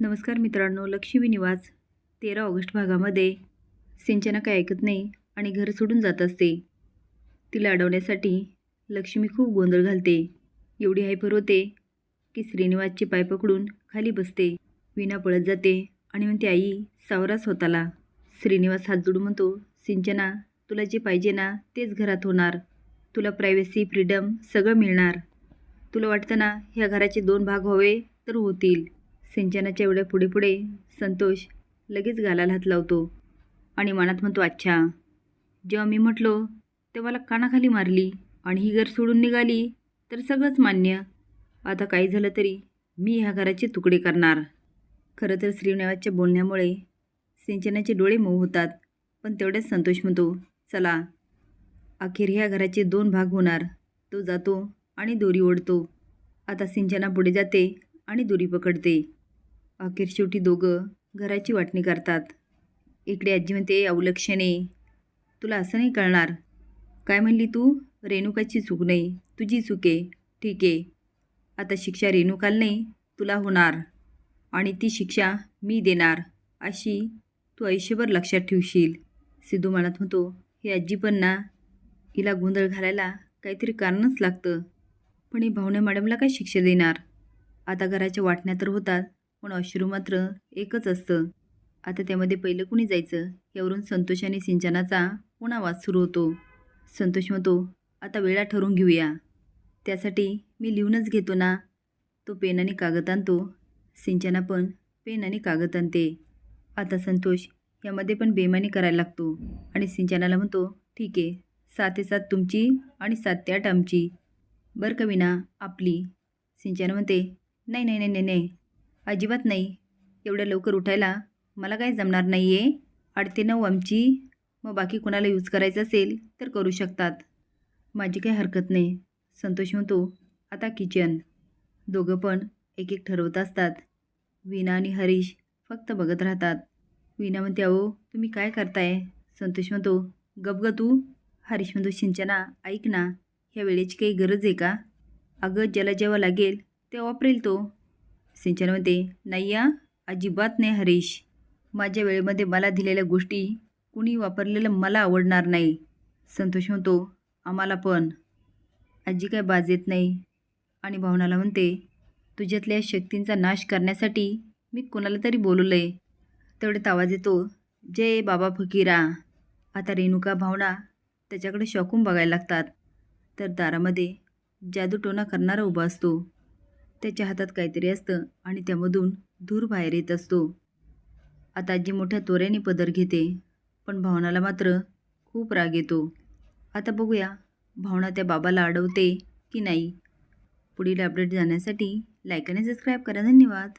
नमस्कार मित्रांनो लक्ष्मी निवास. तेरा ऑगस्ट भागामध्ये सिंचना काय ऐकत नाही आणि घर सोडून जात असते. तिला अडवण्यासाठी लक्ष्मी खूप गोंधळ घालते. एवढी हायपर होते की श्रीनिवासचे पाय पकडून खाली बसते. विना पळत जाते आणि म्हणते आई सावरा स्वतःला. श्रीनिवास हात जोडून म्हणतो सिंचना तुला जे पाहिजे ना तेच घरात होणार. तुला प्रायव्हसी फ्रीडम सगळं मिळणार. तुला वाटतं ना ह्या घराचे दोन भाग व्हावे तर होतील. सिंचनाच्या एवढ्या पुढे पुढे संतोष लगेच घालायला हात लावतो आणि मनात म्हणतो अच्छा. जेव्हा मी म्हटलो तेव्हा मला कानाखाली मारली आणि ही घर सोडून निघाली तर सगळंच मान्य. आता काही झालं तरी मी ह्या घराचे तुकडे करणार. खरं तर श्रीनिवासच्या बोलण्यामुळे सिंचनाचे डोळे मऊ होतात पण तेवढ्याच संतोष म्हणतो चला अखेर ह्या घराचे दोन भाग होणार. तो जातो आणि दोरी ओढतो. आता सिंचना पुढे जाते आणि दोरी पकडते. अखेर शेवटी दोघं घराची वाटणी करतात. इकडे आजी म्हणते अवलक्षणे. तुला असं नाही कळणार. काय म्हणली तू? रेणुकाची चूक नाही. तुझी चूक आहे. ठीक आहे. आता शिक्षा रेणुकाला नाही तुला होणार. आणि ती शिक्षा मी देणार अशी तू आयुष्यभर लक्षात ठेवशील. सिद्धू मनात म्हणतो हे आजी पण ना हिला गोंधळ घालायला काहीतरी कारणच लागतं. पण ही भावना मॅडमला काय शिक्षा देणार? आता घराच्या वाटण्या तर होतात. पण अश्रू मात्र एकच असतं. आता त्यामध्ये पहिलं कुणी जायचं? यावरून संतोष आणि सिंचनाचा पुन्हा वाद सुरू होतो. संतोष म्हणतो आता वेळा ठरवून घेऊया. त्यासाठी मी लिहूनच घेतो ना. तो पेन आणि कागद आणतो. सिंचना पण पेन आणि कागद आणते. आता संतोष यामध्ये पण बेमानी करायला लागतो आणि सिंचनाला म्हणतो ठीक आहे सात ते सात तुमची आणि सात ते आठ आमची. बरं का विना आपली. सिंचन म्हणते नाही नाही नाही नाही नाही. अजिबात नाही. एवढ्या लवकर उठायला मला काय जमणार नाही आहे आठ ते नऊ आमची. मग बाकी कोणाला यूज करायचं असेल तर करू शकतात. माझी काही हरकत नाही. संतोष म्हणतो आता किचन दोघं पण एक एक ठरवत असतात. वीणा आणि हरीश फक्त बघत राहतात. वीणा म्हणते अहो तुम्ही काय करताय? संतोष म्हणतो गप ग तू. हरीश म्हणतो सिंचना ऐक ना. ह्या वेळेची काही गरज आहे का? अगं ज्याला जेव्हा लागेल ते वापरेल तो. सिंचन म्हणते नाही या अजिबात नाही हरीश. माझ्या वेळेमध्ये मला दिलेल्या गोष्टी कुणी वापरलेलं मला आवडणार नाही. संतोष म्हणतो आम्हाला पण. आजी काय बाज येत नाही. आणि भावनाला म्हणते तुझ्यातल्या शक्तींचा नाश करण्यासाठी मी कोणाला तरी बोलवलं आहे तेवढ्यात आवाज येतो जय बाबा फकीरा. आता रेणुका भावना त्याच्याकडे शॉकून बघायला लागतात. तर दारामध्ये जादूटोना करणारा उभा असतो. त्याच्या हातात काहीतरी असतं आणि त्यामधून धूर बाहेर येत असतो. आता आजी मोठ्या तोऱ्याने पदर घेते पण भावनाला मात्र खूप राग येतो. आता बघूया भावना त्या बाबाला अडवते की नाही? पुढील अपडेट जाण्यासाठी लाईक आणि सबस्क्राईब करा. धन्यवाद.